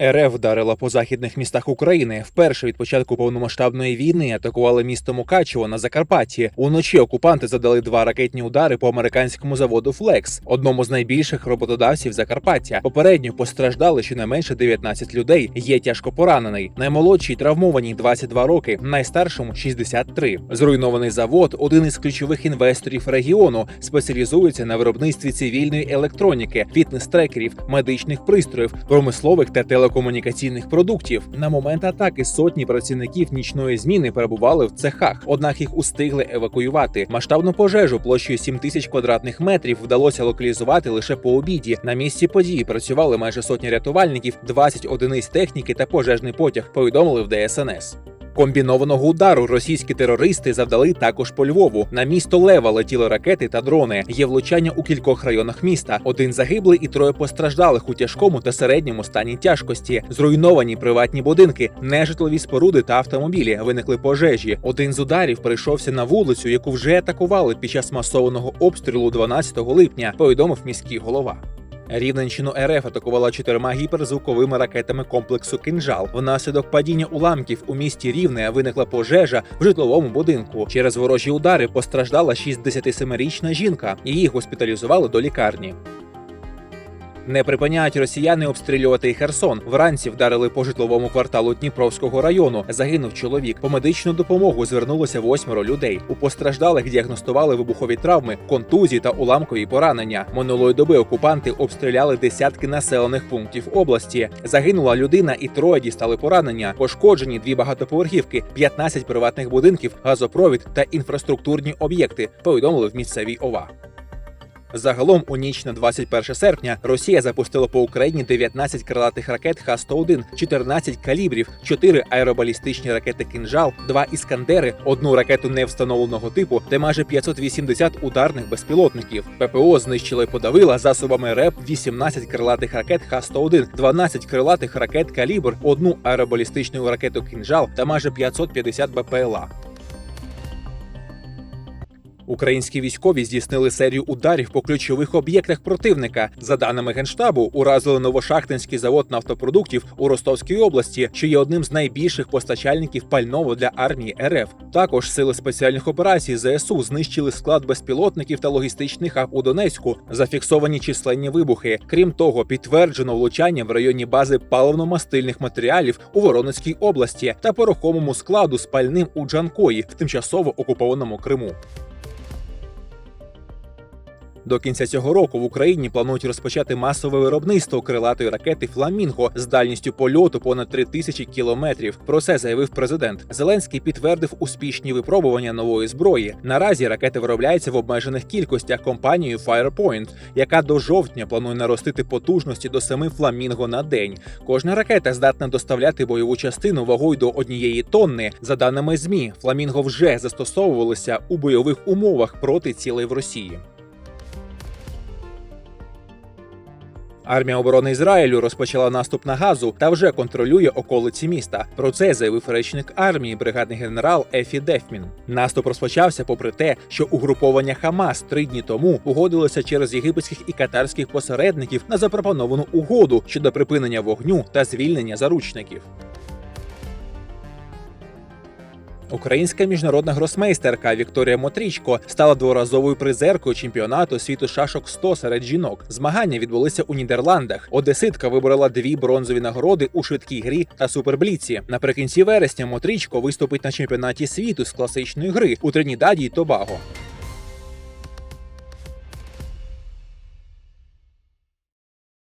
РФ вдарила по західних містах України. Вперше від початку повномасштабної війни атакували місто Мукачево на Закарпатті. Уночі окупанти задали два ракетні удари по американському заводу Флекс, одному з найбільших роботодавців Закарпаття. Попередньо постраждали щонайменше 19 людей. Є тяжко поранений. Наймолодшій травмованій 22 роки, найстаршому 63. Зруйнований завод один із ключових інвесторів регіону, спеціалізується на виробництві цивільної електроніки, фітнес-трекерів, медичних пристроїв, промислових та телекомунікаційних продуктів. На момент атаки сотні працівників нічної зміни перебували в цехах, однак їх устигли евакуювати. Масштабну пожежу площею 7 тисяч квадратних метрів вдалося локалізувати лише по обіді. На місці події працювали майже сотня рятувальників, 20 одиниць техніки та пожежний потяг. Повідомили в ДСНС. Комбінованого удару російські терористи завдали також по Львову. На місто Лева летіли ракети та дрони. Є влучання у кількох районах міста. Один загиблий і троє постраждалих у тяжкому та середньому стані тяжкості. Зруйновані приватні будинки, нежитлові споруди та автомобілі. Виникли пожежі. Один з ударів прийшовся на вулицю, яку вже атакували під час масованого обстрілу 12 липня. Повідомив міський голова. Рівненщину РФ атакувала чотирма гіперзвуковими ракетами комплексу Кинжал. Внаслідок падіння уламків у місті Рівне виникла пожежа в житловому будинку. Через ворожі удари постраждала 67-річна жінка. Її госпіталізували до лікарні. Не припиняють росіяни обстрілювати і Херсон. Вранці вдарили по житловому кварталу Дніпровського району. Загинув чоловік. По медичну допомогу звернулося восьмеро людей. У постраждалих діагностували вибухові травми, контузії та уламкові поранення. Минулої доби окупанти обстріляли десятки населених пунктів області. Загинула людина і троє дістали поранення. Пошкоджені дві багатоповерхівки, 15 приватних будинків, газопровід та інфраструктурні об'єкти. Повідомили в місцевій ОВА. Загалом у ніч на 21 серпня Росія запустила по Україні 19 крилатих ракет Х-101, 14 калібрів, 4 аеробалістичні ракети «Кинжал», 2 іскандери, одну ракету невстановленого типу та майже 580 ударних безпілотників. ППО знищила і подавила засобами РЕП 18 крилатих ракет Х-101, 12 крилатих ракет «Калібр», одну аеробалістичну ракету «Кинжал» та майже 550 БПЛА. Українські військові здійснили серію ударів по ключових об'єктах противника. За даними генштабу, уразили новошахтинський завод нафтопродуктів у Ростовській області, що є одним з найбільших постачальників пального для армії РФ. Також сили спеціальних операцій ЗСУ знищили склад безпілотників та логістичних хаб у Донецьку. Зафіксовані численні вибухи. Крім того, підтверджено влучання в районі бази паливно-мастильних матеріалів у Воронезькій області та порохомому складу з пальним у Джанкої в тимчасово окупованому Криму. До кінця цього року в Україні планують розпочати масове виробництво крилатої ракети Фламінго з дальністю польоту понад 3 тисячі кілометрів. Про це заявив президент. Зеленський підтвердив успішні випробування нової зброї. Наразі ракети виробляються в обмежених кількостях компанією Firepoint, яка до жовтня планує наростити потужності до 7 фламінго на день. Кожна ракета здатна доставляти бойову частину вагою до однієї тонни. За даними змі, фламінго вже застосовувалися у бойових умовах проти цілей в Росії. Армія оборони Ізраїлю розпочала наступ на газу та вже контролює околиці міста. Про це заявив речник армії, бригадний генерал Ефі Дефмін. Наступ розпочався попри те, що угруповання Хамас три дні тому погодилося через єгипетських і катарських посередників на запропоновану угоду щодо припинення вогню та звільнення заручників. Українська міжнародна гросмейстерка Вікторія Мотрічко стала дворазовою призеркою чемпіонату світу шашок 100 серед жінок. Змагання відбулися у Нідерландах. Одеситка виборола дві бронзові нагороди у швидкій грі та супербліці. Наприкінці вересня Мотрічко виступить на чемпіонаті світу з класичної гри у Тринідаді і Тобаго.